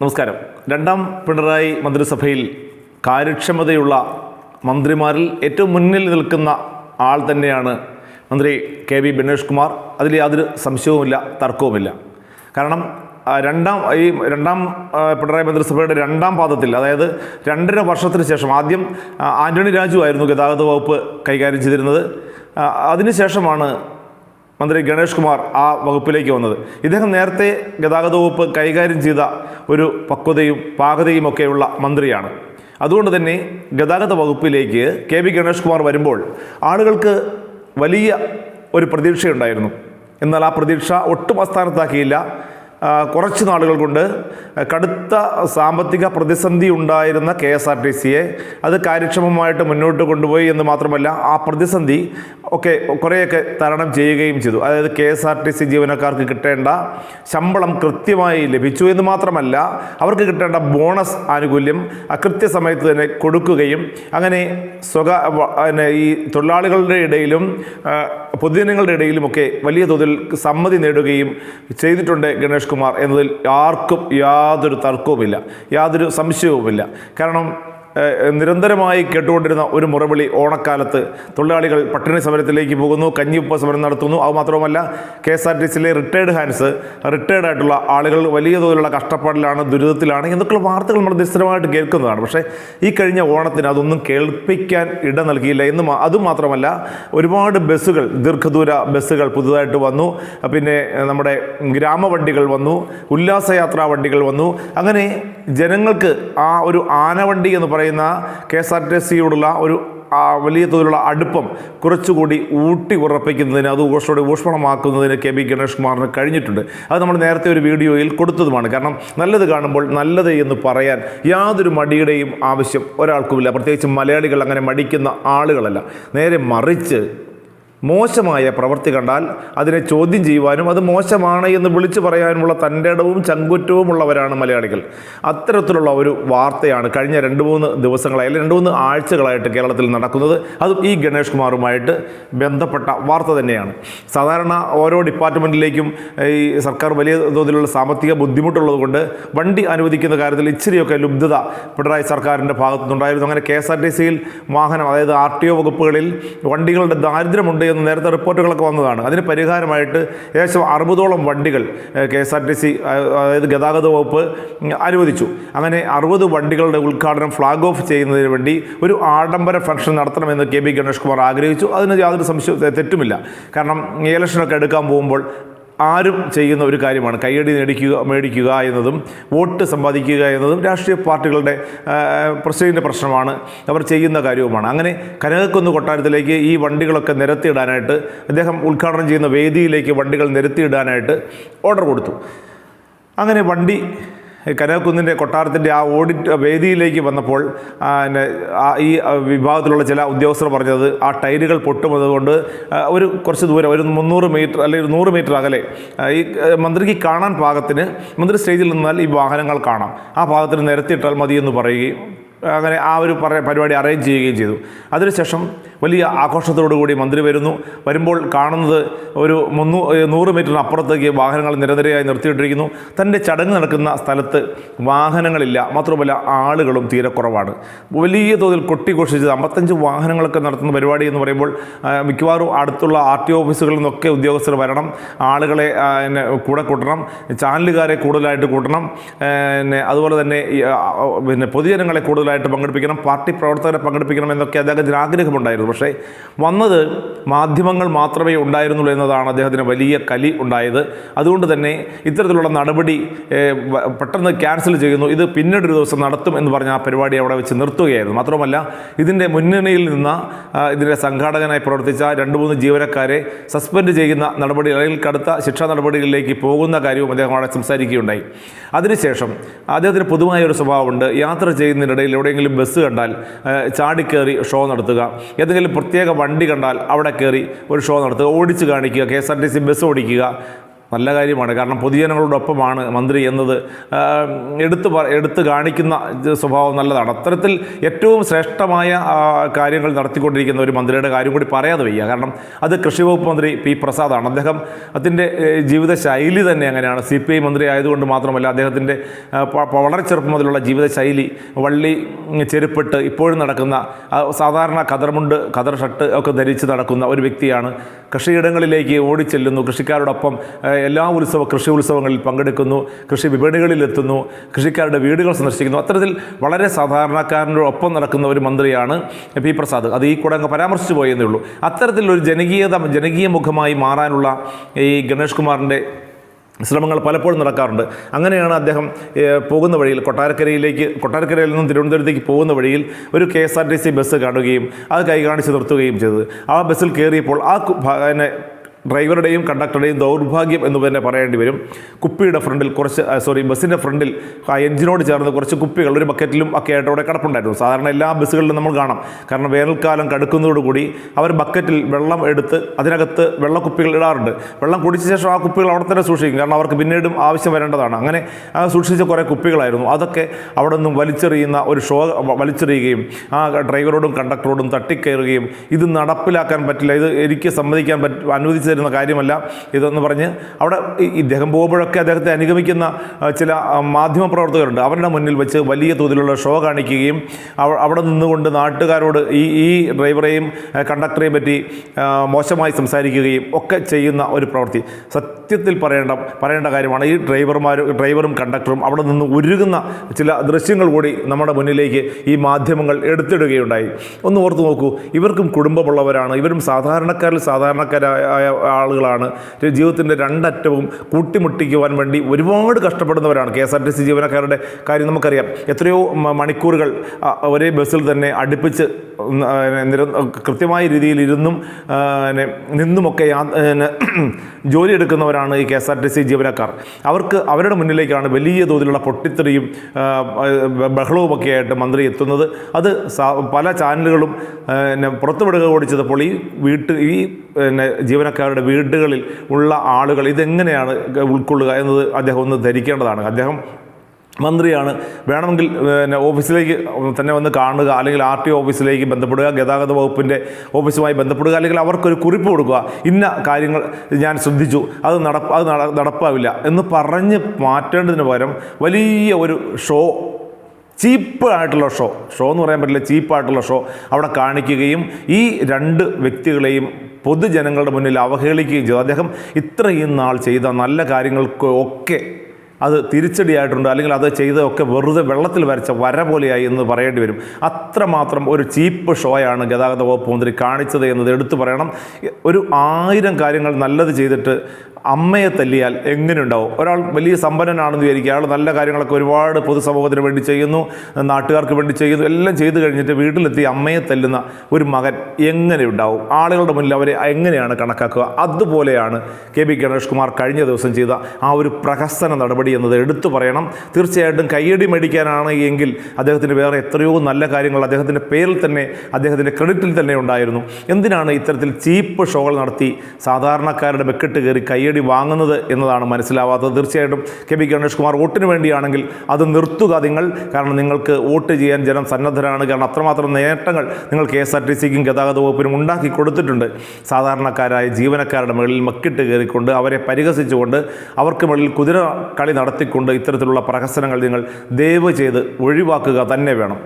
നമസ്കാരം. രണ്ടാം പിണറായി മന്ത്രിസഭയിൽ കാര്യക്ഷമതയുള്ള മന്ത്രിമാരിൽ ഏറ്റവും മുന്നിൽ നിൽക്കുന്ന ആൾ തന്നെയാണ് മന്ത്രി കെ വി ബിനേഷ് കുമാർ. അതിൽ യാതൊരു സംശയവുമില്ല തർക്കവുമില്ല. കാരണം രണ്ടാം ഈ രണ്ടാം പിണറായി മന്ത്രിസഭയുടെ രണ്ടാം പാദത്തിൽ അതായത് രണ്ടര വർഷത്തിന് ശേഷം ആദ്യം ആന്റണി രാജു ആയിരുന്നു ഗതാഗത വകുപ്പ് കൈകാര്യം ചെയ്തിരുന്നത്. അതിനുശേഷമാണ് മന്ത്രി ഗണേഷ് കുമാർ ആ വകുപ്പിലേക്ക് വന്നത്. ഇദ്ദേഹം നേരത്തെ ഗതാഗത വകുപ്പ് കൈകാര്യം ചെയ്ത ഒരു പക്വതയും പാകതയും ഒക്കെയുള്ള മന്ത്രിയാണ്. അതുകൊണ്ട് തന്നെ ഗതാഗത വകുപ്പിലേക്ക് കെ വി ഗണേഷ് കുമാർ വരുമ്പോൾ ആളുകൾക്ക് വലിയ ഒരു പ്രതീക്ഷയുണ്ടായിരുന്നു. എന്നാൽ ആ പ്രതീക്ഷ ഒട്ടും അസ്ഥാനത്താക്കിയില്ല. കുറച്ച് നാളുകൾ കൊണ്ട് കടുത്ത സാമ്പത്തിക പ്രതിസന്ധി ഉണ്ടായിരുന്ന കെ എസ് ആർ ടി സിയെ അത് കാര്യക്ഷമമായിട്ട് മുന്നോട്ട് കൊണ്ടുപോയി എന്ന് മാത്രമല്ല ആ പ്രതിസന്ധി ഒക്കെ കുറേയൊക്കെ തരണം ചെയ്യുകയും ചെയ്തു. അതായത് K S R T C ജീവനക്കാർക്ക് കിട്ടേണ്ട ശമ്പളം കൃത്യമായി ലഭിച്ചു എന്ന് മാത്രമല്ല അവർക്ക് കിട്ടേണ്ട ബോണസ് ആനുകൂല്യം കൃത്യസമയത്ത് തന്നെ കൊടുക്കുകയും അങ്ങനെ സ്വകാ ഈ തൊഴിലാളികളുടെ ഇടയിലും പൊതുജനങ്ങളുടെ ഇടയിലുമൊക്കെ വലിയ തോതിൽ സമ്മതി നേടുകയും ചെയ്തിട്ടുണ്ട് ഗണേഷ് കുമാർ എന്നതിൽ ആർക്കും യാതൊരു തർക്കവുമില്ല യാതൊരു സംശയവുമില്ല. കാരണം നിരന്തരമായി കേട്ടുകൊണ്ടിരുന്ന ഒരു മുറവിളി ഓണക്കാലത്ത് തൊഴിലാളികൾ പട്ടിണി സമരത്തിലേക്ക് പോകുന്നു കഞ്ഞിപ്പ സമരം നടത്തുന്നു. അത് മാത്രമല്ല കെ എസ് ആർ ടി സിയിലെ റിട്ടയർഡ് ഹാൻഡ്സ് റിട്ടയർഡ് ആയിട്ടുള്ള ആളുകൾ വലിയ തോതിലുള്ള കഷ്ടപ്പാടിലാണ് ദുരിതത്തിലാണ് എന്നൊക്കെയുള്ള വാർത്തകൾ നമ്മൾ നിസ്തരമായിട്ട് കേൾക്കുന്നതാണ്. പക്ഷേ ഈ കഴിഞ്ഞ ഓണത്തിന് അതൊന്നും കേൾപ്പിക്കാൻ ഇട നൽകിയില്ല. എന്ന് അതുമാത്രമല്ല ഒരുപാട് ബസ്സുകൾ ദീർഘദൂര ബസ്സുകൾ പുതുതായിട്ട് വന്നു. പിന്നെ നമ്മുടെ ഗ്രാമവണ്ടികൾ വന്നു ഉല്ലാസയാത്രാ വണ്ടികൾ വന്നു. അങ്ങനെ ജനങ്ങൾക്ക് ആ ഒരു ആനവണ്ടി എന്ന് പറയുന്ന കെ എസ് ആർ ടി സിയോടുള്ള ഒരു വലിയ തോതിലുള്ള അടുപ്പം കുറച്ചുകൂടി ഊട്ടി ഉറപ്പിക്കുന്നതിന് അത് കുറച്ചുകൂടി ഊഷ്മണമാക്കുന്നതിന് കെ ബി ഗണേഷ് കുമാറിന് കഴിഞ്ഞിട്ടുണ്ട്. അത് നമ്മൾ നേരത്തെ ഒരു വീഡിയോയിൽ കൊടുത്തതുമാണ്. കാരണം നല്ലത് കാണുമ്പോൾ നല്ലത് എന്ന് പറയാൻ യാതൊരു മടിയുടെയും ആവശ്യം ഒരാൾക്കുമില്ല. പ്രത്യേകിച്ച് മലയാളികൾ അങ്ങനെ മടിക്കുന്ന ആളുകളല്ല. നേരെ മറിച്ച് മോശമായ പ്രവൃത്തി കണ്ടാൽ അതിനെ ചോദ്യം ചെയ്യുവാനും അത് മോശമാണ് എന്ന് വിളിച്ചു പറയാനുമുള്ള തന്റെ ഇടവും ചങ്കുറ്റവും ഉള്ളവരാണ് മലയാളികൾ. അത്തരത്തിലുള്ള ഒരു വാർത്തയാണ് കഴിഞ്ഞ രണ്ട് മൂന്ന് ദിവസങ്ങളായി അല്ലെങ്കിൽ രണ്ട് മൂന്ന് ആഴ്ചകളായിട്ട് കേരളത്തിൽ നടക്കുന്നത്. അതും ഈ ഗണേഷ് കുമാറുമായിട്ട് ബന്ധപ്പെട്ട വാർത്ത തന്നെയാണ്. സാധാരണ ഓരോ ഡിപ്പാർട്ട്മെന്റിലേക്കും ഈ സർക്കാർ വലിയ തോതിലുള്ള സാമ്പത്തിക ബുദ്ധിമുട്ടുള്ളത് കൊണ്ട് വണ്ടി അനുവദിക്കുന്ന കാര്യത്തിൽ ഇച്ചിരിയൊക്കെ ലുബ്ധത പിണറായി സർക്കാരിന്റെ ഭാഗത്തുനിന്നുണ്ടായിരുന്നു. അങ്ങനെ കെ എസ് ആർ ടി സിയിൽ വാഹനം അതായത് ആർ ടി ഒ വകുപ്പുകളിൽ വണ്ടികളുടെ ദാരിദ്ര്യമുണ്ട് എന്ന് നേരത്തെ റിപ്പോർട്ടുകളൊക്കെ വന്നതാണ്. അതിന് പരിഹാരമായിട്ട് ഏകദേശം അറുപതോളം വണ്ടികൾ K S R T C അതായത് ഗതാഗത വകുപ്പ് അനുവദിച്ചു. അങ്ങനെ അറുപത് വണ്ടികളുടെ ഉദ്ഘാടനം ഫ്ലാഗ് ഓഫ് ചെയ്യുന്നതിന് വേണ്ടി ഒരു ആഡംബര ഫംഗ്ഷൻ നടത്തണമെന്ന് കെ ബി ഗണേഷ് കുമാർ ആഗ്രഹിച്ചു. അതിന് യാതൊരു സംശയം തെറ്റുമില്ല. കാരണം ഇലക്ഷനൊക്കെ എടുക്കാൻ പോകുമ്പോൾ ആരും ചെയ്യുന്ന ഒരു കാര്യമാണ്. കയ്യടി നേടിക്കുക മേടിക്കുക എന്നതും വോട്ട് സമ്പാദിക്കുക എന്നതും രാഷ്ട്രീയ പാർട്ടികളുടെ പ്രസിഡന്റിന്റെ പ്രശ്നമാണ്. അവർ ചെയ്യുന്ന കാര്യവുമാണ്. അങ്ങനെ കനകക്കുന്ന് കൊട്ടാരത്തിലേക്ക് ഈ വണ്ടികളൊക്കെ നിരത്തിയിടാനായിട്ട് അദ്ദേഹം ഉദ്ഘാടനം ചെയ്യുന്ന വേദിയിലേക്ക് വണ്ടികൾ നിരത്തിയിടാനായിട്ട് ഓർഡർ കൊടുത്തു. അങ്ങനെ വണ്ടി കനകക്കുന്നിന്റെ കൊട്ടാരത്തിന്റെ ആ ഓഡിറ്റ് വേദിയിലേക്ക് വന്നപ്പോൾ പിന്നെ ഈ വിഭാഗത്തിലുള്ള ചില ഉദ്യോഗസ്ഥർ പറഞ്ഞത് ആ ടൈലുകൾ പൊട്ടുന്നതുകൊണ്ട് ആ, ഒരു കുറച്ച് ദൂരം ഒരു മുന്നൂറ് മീറ്റർ അല്ലെങ്കിൽ ഒരു നൂറ് മീറ്റർ അകലെ ഈ മന്ത്രിക്ക് കാണാൻ പാകത്തിന് മന്ത്രി സ്റ്റേജിൽ നിന്നാൽ ഈ വാഹനങ്ങൾ കാണാം. ആ ഭാഗത്തിന് നിരത്തിയിട്ടാൽ മതിയെന്ന് പറയുകയും അങ്ങനെ ആ ഒരു പരിപാടി അറേഞ്ച് ചെയ്യുകയും ചെയ്തു. അതിനുശേഷം വലിയ ആഘോഷത്തോടുകൂടി മന്ത്രി വരുന്നു. വരുമ്പോൾ കാണുന്നത് ഒരു മുന്നൂ നൂറ് മീറ്ററിന് അപ്പുറത്തേക്ക് വാഹനങ്ങൾ നിരനിരയായി നിർത്തിയിട്ടിരിക്കുന്നു. തന്റെ ചടങ്ങ് നടക്കുന്ന സ്ഥലത്ത് വാഹനങ്ങളില്ല. മാത്രമല്ല ആളുകളും തീരെ കുറവാണ്. വലിയ തോതിൽ കൊട്ടിഘോഷിച്ചത് അമ്പത്തഞ്ച് വാഹനങ്ങളൊക്കെ നടത്തുന്ന പരിപാടി എന്ന് പറയുമ്പോൾ മിക്കവാറും അടുത്തുള്ള ആർ ടി ഓഫീസുകളിൽ നിന്നൊക്കെ ഉദ്യോഗസ്ഥർ വരണം. ആളുകളെ കൂടെ കൂട്ടണം. ചാനലുകാരെ കൂടുതലായിട്ട് കൂട്ടണം. പിന്നെ അതുപോലെ തന്നെ പിന്നെ പൊതുജനങ്ങളെ കൂടുതലായിട്ട് പങ്കെടുപ്പിക്കണം. പാർട്ടി പ്രവർത്തകരെ പങ്കെടുപ്പിക്കണം എന്നൊക്കെ അദ്ദേഹത്തിന് ആഗ്രഹമുണ്ടായിരുന്നു. പക്ഷേ വന്നത് മാധ്യമങ്ങൾ മാത്രമേ ഉണ്ടായിരുന്നുള്ളൂ എന്നതാണ് അദ്ദേഹത്തിന് വലിയ കലി ഉണ്ടായത്. അതുകൊണ്ട് തന്നെ ഇത്തരത്തിലുള്ള നടപടി പെട്ടെന്ന് ക്യാൻസൽ ചെയ്യുന്നു. ഇത് പിന്നീട് ഒരു ദിവസം നടത്തും എന്ന് പറഞ്ഞ ആ പരിപാടി അവിടെ വെച്ച് നിർത്തുകയായിരുന്നു. മാത്രമല്ല ഇതിന്റെ മുന്നണിയിൽ നിന്ന് ഇതിന്റെ സംഘാടകനായി പ്രവർത്തിച്ച രണ്ട് മൂന്ന് ജീവനക്കാരെ സസ്പെൻഡ് ചെയ്യുന്ന നടപടി അല്ലെങ്കിൽ കടുത്ത ശിക്ഷാ നടപടികളിലേക്ക് പോകുന്ന കാര്യവും അദ്ദേഹം അവിടെ സംസാരിക്കുകയുണ്ടായി. അതിനുശേഷം അദ്ദേഹത്തിന് പൊതുവായ ഒരു സ്വഭാവമുണ്ട്. യാത്ര ചെയ്യുന്നതിനിടയിൽ എവിടെയെങ്കിലും ബസ് കണ്ടാൽ ചാടിക്കേറി ഷോ നടത്തുക ഏതെങ്കിലും പ്രത്യേക വണ്ടി കണ്ടാൽ അവിടെ കയറി ഒരു ഷോ നടത്തുക ഓടിച്ച് കാണിക്കുക K S R T C bus ഓടിക്കുക നല്ല കാര്യമാണ്. കാരണം പൊതുജനങ്ങളോടൊപ്പമാണ് മന്ത്രി എന്നത്. എടുത്ത് എടുത്ത് കാണിക്കുന്ന സ്വഭാവം നല്ലതാണ്. അത്തരത്തിൽ ഏറ്റവും ശ്രേഷ്ഠമായ കാര്യങ്ങൾ നടത്തിക്കൊണ്ടിരിക്കുന്ന ഒരു മന്ത്രിയുടെ കാര്യം കൂടി പറയാതെ വയ്യ. കാരണം അത് കൃഷി വകുപ്പ് മന്ത്രി പി പ്രസാദാണ്. അദ്ദേഹം അതിന്റെ ജീവിത ശൈലി തന്നെ അങ്ങനെയാണ്. സി പി ഐ മന്ത്രി ആയതുകൊണ്ട് മാത്രമല്ല അദ്ദേഹത്തിന്റെ വളരെ ചെറുപ്പം മുതലുള്ള ജീവിതശൈലി വള്ളി ചെരുപ്പിട്ട് ഇപ്പോഴും നടക്കുന്ന സാധാരണ കതർമുണ്ട് കതർ ഷർട്ട് ഒക്കെ ധരിച്ച് നടക്കുന്ന ഒരു വ്യക്തിയാണ്. കൃഷിയിടങ്ങളിലേക്ക് ഓടിച്ചെല്ലുന്നു. കൃഷിക്കാരോടൊപ്പം എല്ലാ ഉത്സവ കൃഷി ഉത്സവങ്ങളിൽ പങ്കെടുക്കുന്നു കൃഷി വിപണികളിലെത്തുന്നു കൃഷിക്കാരുടെ വീടുകൾ സന്ദർശിക്കുന്നു. അത്തരത്തിൽ വളരെ സാധാരണക്കാരന്റെ ഒപ്പം നടക്കുന്ന ഒരു മന്ത്രിയാണ് പി പ്രസാദ്. അത് ഈ കൂടെ അങ്ങ് പരാമർശിച്ചു പോയെന്നേ ഉള്ളൂ. അത്തരത്തിലൊരു ജനകീയത ജനകീയ മുഖമായി മാറാനുള്ള ഈ ഗണേഷ് കുമാറിന്റെ ശ്രമങ്ങൾ പലപ്പോഴും നടക്കാറുണ്ട്. അങ്ങനെയാണ് അദ്ദേഹം പോകുന്ന വഴിയിൽ കൊട്ടാരക്കരയിലേക്ക് കൊട്ടാരക്കരയിൽ നിന്നും തിരുവനന്തപുരത്തേക്ക് പോകുന്ന വഴിയിൽ ഒരു K S R T C bus കാണുകയും അത് കൈകാണിച്ച് നിർത്തുകയും ചെയ്തത്. ആ ബസ്സിൽ കയറിയപ്പോൾ ആ ഡ്രൈവറുടെയും കണ്ടക്ടറുടെയും ദൗർഭാഗ്യം എന്ന് തന്നെ പറയേണ്ടി വരും. കുപ്പിയുടെ ഫ്രണ്ടിൽ കുറച്ച് സോറി ബസ്സിന്റെ ഫ്രണ്ടിൽ എഞ്ചിനോട് ചേർന്ന് കുറച്ച് കുപ്പികൾ ഒരു ബക്കറ്റിലും ഒക്കെ ആയിട്ട് അവിടെ കിടപ്പുണ്ടായിരുന്നു. സാധാരണ എല്ലാ ബസ്സുകളിലും നമ്മൾ കാണാം. കാരണം വേനൽക്കാലം കടുക്കുന്നതോടുകൂടി അവർ ബക്കറ്റിൽ വെള്ളം എടുത്ത് അതിനകത്ത് വെള്ളക്കുപ്പികൾ ഇടാറുണ്ട്. വെള്ളം കുടിച്ച ശേഷം ആ കുപ്പികൾ അവിടെ തന്നെ സൂക്ഷിക്കും. കാരണം അവർക്ക് പിന്നീടും ആവശ്യം വരേണ്ടതാണ്. അങ്ങനെ സൂക്ഷിച്ച കുറേ കുപ്പികളായിരുന്നു. അതൊക്കെ അവിടെ നിന്നും വലിച്ചെറിയുന്ന ഒരു ഷോ വലിച്ചെറിയുകയും ആ ഡ്രൈവറോടും കണ്ടക്ടറോടും തട്ടിക്കയറുകയും ഇത് നടപ്പിലാക്കാൻ പറ്റില്ല. ഇത് എനിക്ക് സമ്മതിക്കാൻ പറ്റ അനുവദിച്ചു തരുന്ന കാര്യമല്ല. ഇതെന്ന് പറഞ്ഞ് അവിടെ ഇദ്ദേഹം പോകുമ്പോഴൊക്കെ അദ്ദേഹത്തെ അനുഗമിക്കുന്ന ചില മാധ്യമപ്രവർത്തകരുണ്ട് അവരുടെ മുന്നിൽ വെച്ച് വലിയ തോതിലുള്ള ഷോ കാണിക്കുകയും അവ- അവിടെ നിന്നുകൊണ്ട് നാട്ടുകാരോട് ഈ ഈ ഡ്രൈവറെയും കണ്ടക്ടറെയും പറ്റി മോശമായി സംസാരിക്കുകയും ഒക്കെ ചെയ്യുന്ന ഒരു പ്രവൃത്തി. സത്യത്തിൽ പറയേണ്ട പറയേണ്ട കാര്യമാണ് ഈ ഡ്രൈവർമാരും ഡ്രൈവറും കണ്ടക്ടറും അവിടെ നിന്ന് ഉരുകുന്ന ചില ദൃശ്യങ്ങൾ കൂടി നമ്മുടെ മുന്നിലേക്ക് ഈ മാധ്യമങ്ങൾ എടുത്തിടുകയുണ്ടായി. ഒന്ന് ഓർത്ത് നോക്കൂ ഇവർക്കും കുടുംബമുള്ളവരാണ്. ഇവരും സാധാരണക്കാരിൽ സാധാരണക്കാരായ ആളുകളാണ്. ജീവിതത്തിന്റെ രണ്ടറ്റവും കൂട്ടിമുട്ടിക്കുവാൻ വേണ്ടി ഒരുപാട് കഷ്ടപ്പെടുന്നവരാണ്. K S R T C ജീവനക്കാരുടെ കാര്യം നമുക്കറിയാം. എത്രയോ മണിക്കൂറുകൾ ഒരേ ബസ്സിൽ തന്നെ അടുപ്പിച്ച് കൃത്യമായ രീതിയിൽ ഇരുന്നും നിന്നുമൊക്കെ ജോലി എടുക്കുന്നവരാണ് ഈ K S R T C ജീവനക്കാർ. അവർക്ക് അവരുടെ മുന്നിലേക്കാണ് വലിയ തോതിലുള്ള പൊട്ടിത്തെറിയും ബഹളവുമൊക്കെ ആയിട്ട് മന്ത്രി എത്തുന്നത്. അത് പല ചാനലുകളും പുറത്തുവിടുക പുറത്തുവിടുക ഓടിച്ചതപ്പോൾ ഈ വീട്ട് ഈ പിന്നെ ജീവനക്കാരുടെ വീടുകളിൽ ഉള്ള ആളുകൾ ഇതെങ്ങനെയാണ് ഉൾക്കൊള്ളുക എന്നത് അദ്ദേഹം ഒന്ന് ധരിക്കേണ്ടതാണ്. അദ്ദേഹം മന്ത്രിയാണ്. വേണമെങ്കിൽ പിന്നെ ഓഫീസിലേക്ക് തന്നെ വന്ന് കാണുക അല്ലെങ്കിൽ ആർ ടി ഓഫീസിലേക്ക് ബന്ധപ്പെടുക ഗതാഗത വകുപ്പിന്റെ ഓഫീസുമായി ബന്ധപ്പെടുക അല്ലെങ്കിൽ അവർക്കൊരു കുറിപ്പ് കൊടുക്കുക. ഇന്ന കാര്യങ്ങൾ ഞാൻ ശ്രദ്ധിച്ചു അത് നടപ്പ് അത് നടപ്പാവില്ല എന്ന് പറഞ്ഞ് മാറ്റേണ്ടതിന് പകരം വലിയ ഒരു ഷോ ചീപ്പ് ആയിട്ടുള്ള ഷോ ഷോ എന്ന് പറയാൻ പറ്റില്ല ചീപ്പായിട്ടുള്ള ഷോ അവിടെ കാണിക്കുകയും ഈ രണ്ട് വ്യക്തികളെയും പൊതുജനങ്ങളുടെ മുന്നിൽ അവഹേളിക്കുകയും ചെയ്തു. അദ്ദേഹം ഇത്രയും നാൾ ചെയ്ത നല്ല കാര്യങ്ങൾക്ക് ഒക്കെ അത് തിരിച്ചടിയായിട്ടുണ്ട്. അല്ലെങ്കിൽ അത് ചെയ്തതൊക്കെ വെറുതെ വെള്ളത്തിൽ വരച്ച വര പോലെയായി എന്ന് പറയേണ്ടി വരും. അത്രമാത്രം ഒരു ചീപ്പ് ഷോയാണ് ഗതാഗത വകുപ്പ് മന്ത്രി കാണിച്ചത് എന്നത് എടുത്തു പറയണം. ഒരു ആയിരം കാര്യങ്ങൾ നല്ലത് ചെയ്തിട്ട് അമ്മയെ തല്ലിയാൽ എങ്ങനെയുണ്ടാവും? ഒരാൾ വലിയ സമ്പന്നനാണെന്ന് വിചാരിക്കുക. അയാൾ നല്ല കാര്യങ്ങളൊക്കെ ഒരുപാട് പൊതുസമൂഹത്തിന് വേണ്ടി ചെയ്യുന്നു നാട്ടുകാർക്ക് വേണ്ടി ചെയ്യുന്നു എല്ലാം ചെയ്തു കഴിഞ്ഞിട്ട് വീട്ടിലെത്തി അമ്മയെ തല്ലുന്ന ഒരു മകൻ എങ്ങനെ ഉണ്ടാവും ആളുകളുടെ മുന്നിൽ അവരെ എങ്ങനെയാണ് കണക്കാക്കുക? അതുപോലെയാണ് കെ ബി ഗണേഷ് കുമാർ കഴിഞ്ഞ ദിവസം ചെയ്ത ആ ഒരു പ്രഹസന നടപടി എന്നത് എടുത്തു പറയണം. തീർച്ചയായിട്ടും കയ്യടി മേടിക്കാനാണ് എങ്കിൽ അദ്ദേഹത്തിന് വേറെ എത്രയോ നല്ല കാര്യങ്ങൾ അദ്ദേഹത്തിന്റെ പേരിൽ തന്നെ അദ്ദേഹത്തിന്റെ ക്രെഡിറ്റിൽ തന്നെ ഉണ്ടായിരുന്നു. എന്തിനാണ് ഇത്തരത്തിൽ ചീപ്പ് ഷോകൾ നടത്തി സാധാരണക്കാരുടെ വെക്കിട്ട് കയറി കയ്യടി വാങ്ങുന്നത് എന്നതാണ് മനസ്സിലാവാത്തത്. തീർച്ചയായിട്ടും കെ ബി ഗണേഷ് കുമാർ വോട്ടിന് വേണ്ടിയാണെങ്കിൽ അത് നിർത്തുക നിങ്ങൾ. കാരണം നിങ്ങൾക്ക് വോട്ട് ചെയ്യാൻ ജനം സന്നദ്ധരാണ്. കാരണം അത്രമാത്രം നേട്ടങ്ങൾ നിങ്ങൾ കെ എസ് ആർ ടി സിക്കും ഗതാഗത വകുപ്പിനും ഉണ്ടാക്കി കൊടുത്തിട്ടുണ്ട്. സാധാരണക്കാരായ ജീവനക്കാരുടെ മുകളിൽ മക്കിട്ട് കയറിക്കൊണ്ട് അവരെ പരിഹസിച്ചുകൊണ്ട് അവർക്ക് മുകളിൽ കുതിര കളി നടത്തിക്കൊണ്ട് ഇത്തരത്തിലുള്ള പ്രഹസനങ്ങൾ നിങ്ങൾ ദയവ് ചെയ്ത് ഒഴിവാക്കുക തന്നെ വേണം.